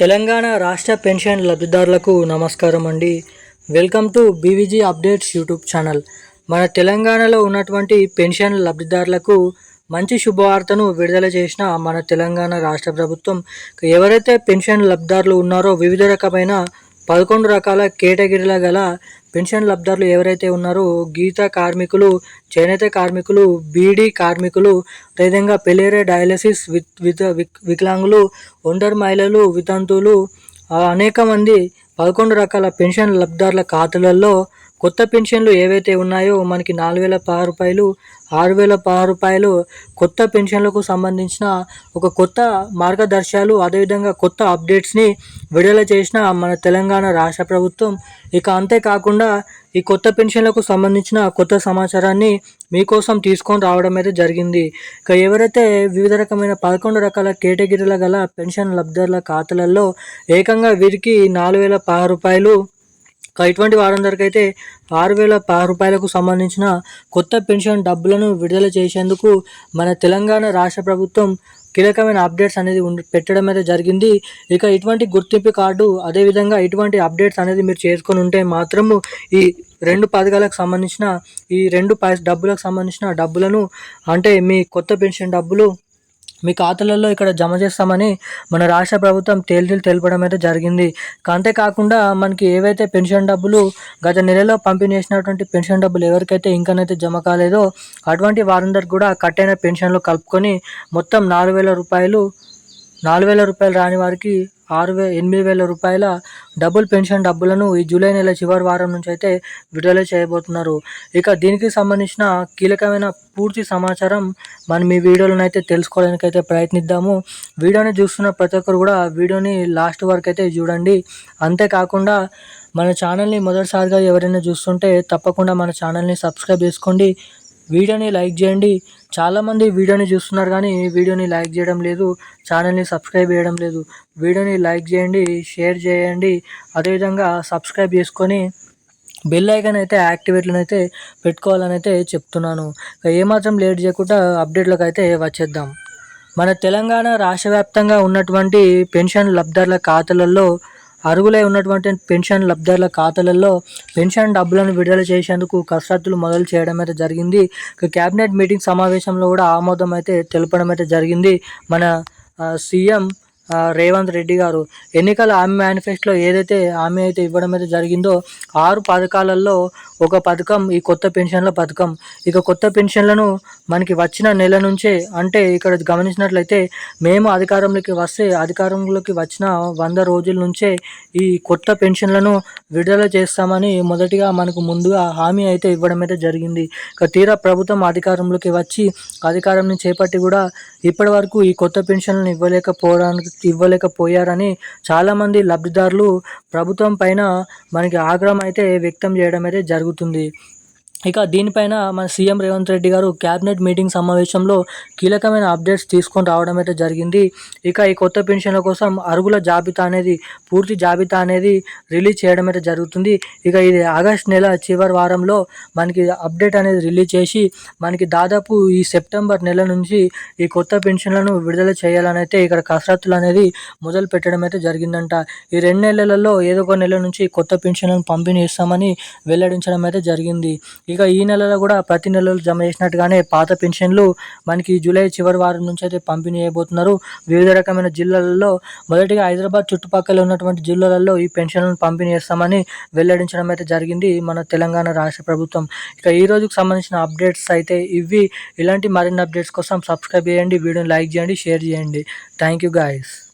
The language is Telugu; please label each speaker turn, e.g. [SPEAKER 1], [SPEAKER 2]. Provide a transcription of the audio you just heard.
[SPEAKER 1] తెలంగాణ రాష్ట్ర పెన్షన్ లబ్ధిదారులకు నమస్కారం అండి. Welcome to BVG updates YouTube channel. మన తెలంగాణలో ఉన్నటువంటి పెన్షన్ లబ్ధిదారులకు మంచి శుభవార్తను విడుదల చేసిన మన తెలంగాణ రాష్ట్ర ప్రభుత్వం ఎవరైతే పెన్షన్ లబ్ధిదారులు ఉన్నారో వివిధ రకమైన పదకొండు రకాల కేటగిరీల గల పెన్షన్ లబ్ధారులు ఎవరైతే ఉన్నారో గీత కార్మికులు చేనేత కార్మికులు బీడీ కార్మికులు అదేవిధంగా పెలేరే డయాలసిస్ విత్ విక్- వికలాంగులు ఒండర్ మహిళలు వితంతువులు అనేక మంది పదకొండు రకాల పెన్షన్ లబ్ధారుల ఖాతాలలో కొత్త పెన్షన్లు ఏవైతే ఉన్నాయో మనకి నాలుగు వేల పదహారు రూపాయలు ఆరు వేల పదహారు రూపాయలు కొత్త పెన్షన్లకు సంబంధించిన ఒక కొత్త మార్గదర్శకాలు అదేవిధంగా కొత్త అప్డేట్స్ని విడుదల చేసిన మన తెలంగాణ రాష్ట్ర ప్రభుత్వం. ఇక అంతేకాకుండా ఈ కొత్త పెన్షన్లకు సంబంధించిన కొత్త సమాచారాన్ని మీకోసం తీసుకొని రావడం అయితే జరిగింది. ఇక ఎవరైతే వివిధ రకమైన పదకొండు రకాల కేటగిరీల గల పెన్షన్ లబ్ధిదారుల ఖాతాలలో ఏకంగా వీరికి నాలుగు వేల పదహారు రూపాయలు ఇటువంటి వారందరికీ అయితే ఆరు వేల పది రూపాయలకు సంబంధించిన కొత్త పెన్షన్ డబ్బులను విడుదల చేసేందుకు మన తెలంగాణ రాష్ట్ర ప్రభుత్వం కీలకమైన అప్డేట్స్ అనేది పెట్టడం అయితే జరిగింది. ఇక ఇటువంటి గుర్తింపు కార్డు అదేవిధంగా ఇటువంటి అప్డేట్స్ అనేది మీరు చేసుకొని ఉంటే మాత్రము ఈ రెండు పథకాలకు సంబంధించిన ఈ రెండు పై డబ్బులకు సంబంధించిన డబ్బులను అంటే మీ కొత్త పెన్షన్ డబ్బులు మీ ఖాతాలలో ఇక్కడ జమ చేస్తామని మన రాష్ట్ర ప్రభుత్వం తేల్చీలు తెలపడం అయితే జరిగింది. అంతేకాకుండా మనకి ఏవైతే పెన్షన్ డబ్బులు గత నెలలో పంపిణీ చేసినటువంటి పెన్షన్ డబ్బులు ఎవరికైతే ఇంకనైతే జమ కాలేదో అటువంటి వారందరికి కూడా కట్టైన పెన్షన్లు కలుపుకొని మొత్తం నాలుగు వేల రూపాయలు నాలుగు వేల రూపాయలు రాని వారికి ఆరు వే ఎనిమిది వేల రూపాయల డబుల్ పెన్షన్ డబ్బులను ఈ జూలై నెల చివరి వారం నుంచి అయితే విడుదల చేయబోతున్నారు. ఇక దీనికి సంబంధించిన కీలకమైన పూర్తి సమాచారం మనం ఈ వీడియోలను అయితే తెలుసుకోవడానికి అయితే ప్రయత్నిద్దాము. వీడియోని చూస్తున్న ప్రతి ఒక్కరు కూడా వీడియోని లాస్ట్ వరకు అయితే చూడండి. అంతేకాకుండా మన ఛానల్ని మొదటిసారిగా ఎవరైనా చూస్తుంటే తప్పకుండా మన ఛానల్ని సబ్స్క్రైబ్ చేసుకోండి. వీడియోని లైక్ చేయండి. చాలామంది వీడియోని చూస్తున్నారు కానీ వీడియోని లైక్ చేయడం లేదు ఛానల్ని సబ్స్క్రైబ్ చేయడం లేదు. వీడియోని లైక్ చేయండి షేర్ చేయండి. అదేవిధంగా సబ్స్క్రైబ్ చేసుకొని బెల్ ఐకాన్ అయితే యాక్టివేట్లను అయితే పెట్టుకోవాలని అయితే చెప్తున్నాను ఏమాత్రం లేట్ చేయకుండా అప్డేట్లకు అయితే వచ్చేద్దాం. మన తెలంగాణ రాష్ట్ర వ్యాప్తంగా ఉన్నటువంటి పెన్షన్ లబ్ధారుల ఖాతాలలో అరుగులై ఉన్నటువంటి పెన్షన్ లబ్ధిదారుల ఖాతాలలో పెన్షన్ డబ్బులను విడుదల చేసేందుకు కసరత్తులు మొదలు చేయడం అయితే జరిగింది. క్యాబినెట్ కేబినెట్ మీటింగ్ సమావేశంలో కూడా ఆమోదం అయితే తెలపడం అయితే జరిగింది. మన సీఎం రేవంత్ రెడ్డి గారు ఎన్నికల హామీ మేనిఫెస్టోలో ఏదైతే హామీ అయితే ఇవ్వడం అయితే జరిగిందో ఆరు పథకాలలో ఒక పథకం ఈ కొత్త పెన్షన్ల పథకం. ఇక కొత్త పెన్షన్లను మనకి వచ్చిన నెల నుంచే అంటే ఇక్కడ గమనించినట్లయితే మేము అధికారంలోకి వస్తే అధికారంలోకి వచ్చిన వంద రోజుల నుంచే ఈ కొత్త పెన్షన్లను విడుదల చేస్తామని మొదటిగా మనకు ముందుగా హామీ అయితే ఇవ్వడం అయితే జరిగింది. ఇక తీరా ప్రభుత్వం అధికారంలోకి వచ్చి అధికారం చేపట్టి కూడా ఇప్పటి వరకు ఈ కొత్త పెన్షన్లను ఇవ్వలేకపోవడానికి ఇవ్వలేకపోయారని చాలామంది లబ్ధిదారులు ప్రభుత్వం పైన మనకి ఆగ్రహం అయితే వ్యక్తం చేయడం అయితే జరుగుతుంది. ఇక దీనిపైన మన సీఎం రేవంత్ రెడ్డి గారు క్యాబినెట్ మీటింగ్ సమావేశంలో కీలకమైన అప్డేట్స్ తీసుకొని రావడం అయితే జరిగింది. ఇక ఈ కొత్త పెన్షన్ల కోసం అరుగుల జాబితా అనేది పూర్తి జాబితా అనేది రిలీజ్ చేయడం అయితే జరుగుతుంది. ఇక ఇది ఆగస్ట్ నెల చివరి వారంలో మనకి అప్డేట్ అనేది రిలీజ్ చేసి మనకి దాదాపు ఈ సెప్టెంబర్ నెల నుంచి ఈ కొత్త పెన్షన్లను విడుదల చేయాలని అయితే ఇక్కడ కసరత్తులు అనేది మొదలు పెట్టడం అయితే జరిగిందంట. ఈ రెండు నెలలలో ఏదో ఒక నెల నుంచి కొత్త పెన్షన్లను పంపిణీ చేస్తామని వెల్లడించడం అయితే జరిగింది. ఇక ఈ నెలలో కూడా ప్రతి నెలలో జమ చేసినట్టుగానే పాత పెన్షన్లు మనకి జూలై చివరి వారం నుంచి అయితే పంపిణీ చేయబోతున్నారు. వివిధ రకమైన జిల్లాలలో మొదటిగా హైదరాబాద్ చుట్టుపక్కల ఉన్నటువంటి జిల్లాలలో ఈ పెన్షన్లను పంపిణీ చేస్తామని వెల్లడించడం అయితే జరిగింది మన తెలంగాణ రాష్ట్ర ప్రభుత్వం. ఇక ఈ రోజుకు సంబంధించిన అప్డేట్స్ అయితే ఇవి. ఇలాంటి మరిన్ని అప్డేట్స్ కోసం సబ్స్క్రైబ్ చేయండి వీడియోని లైక్ చేయండి షేర్ చేయండి. Thank you guys.